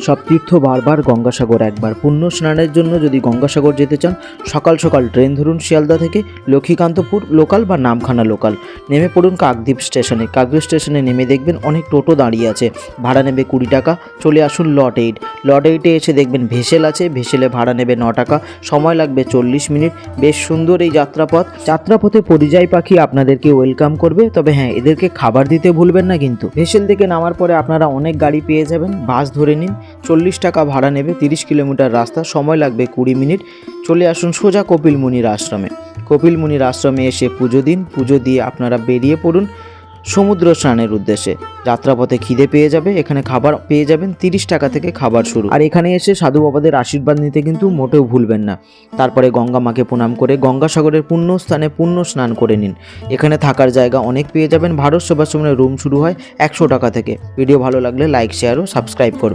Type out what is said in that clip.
সব তীর্থ বারবার গঙ্গাসাগর, একবার পুণ্য স্নানের জন্য যদি গঙ্গাসাগর যেতে চান, সকাল সকাল ট্রেন ধরুন শিয়ালদা থেকে লক্ষ্মীকান্তপুর লোকাল বা নামখানা লোকাল। নেমে পড়ুন কাকদ্বীপ স্টেশনে। কাকদ্বীপ স্টেশনে নেমে দেখবেন অনেক টোটো দাঁড়িয়ে আছে। ভাড়া নেবে কুড়ি টাকা, চলে আসুন লট এইট। লট এইটে এসে দেখবেন ভেসেল আছে, ভেসেলে ভাড়া নেবে ন টাকা, সময় লাগবে চল্লিশ মিনিট। বেশ সুন্দর এই যাত্রাপথ। যাত্রাপথে পরিযায়ী পাখি আপনাদেরকে ওয়েলকাম করবে, তবে হ্যাঁ এদেরকে খাবার দিতে ভুলবেন না কিন্তু। ভেসেল থেকে নামার পরে আপনারা অনেক গাড়ি পেয়ে যাবেন, বাস ধরে নিন। চল্লিশ টাকা ভাড়া নেবে তিরিশ কিলোমিটার রাস্তা, সময় লাগবে কুড়ি মিনিট। চলে আসুন সোজা কপিল মুনির আশ্রমে। কপিল মুনির আশ্রমে এসে পুজো দিন। পুজো দিয়ে আপনারা বেরিয়ে পড়ুন সমুদ্র স্নানের উদ্দেশ্যে। যাত্রাপথে খিদে পেয়ে যাবে, এখানে খাবার পেয়ে যাবেন, তিরিশ টাকা থেকে খাবার শুরু। আর এখানে এসে সাধু বাবাদের আশীর্বাদ নিতে কিন্তু মোটেও ভুলবেন না। তারপরে গঙ্গা মাকে প্রণাম করে গঙ্গাসাগরের পুণ্য স্থানে পুণ্য স্নান করে নিন। এখানে থাকার জায়গা অনেক পেয়ে যাবেন। ভারত সেবাশ্রমের রুম শুরু হয় একশো টাকা থেকে। ভিডিও ভালো লাগলে লাইক, শেয়ার ও সাবস্ক্রাইব করুন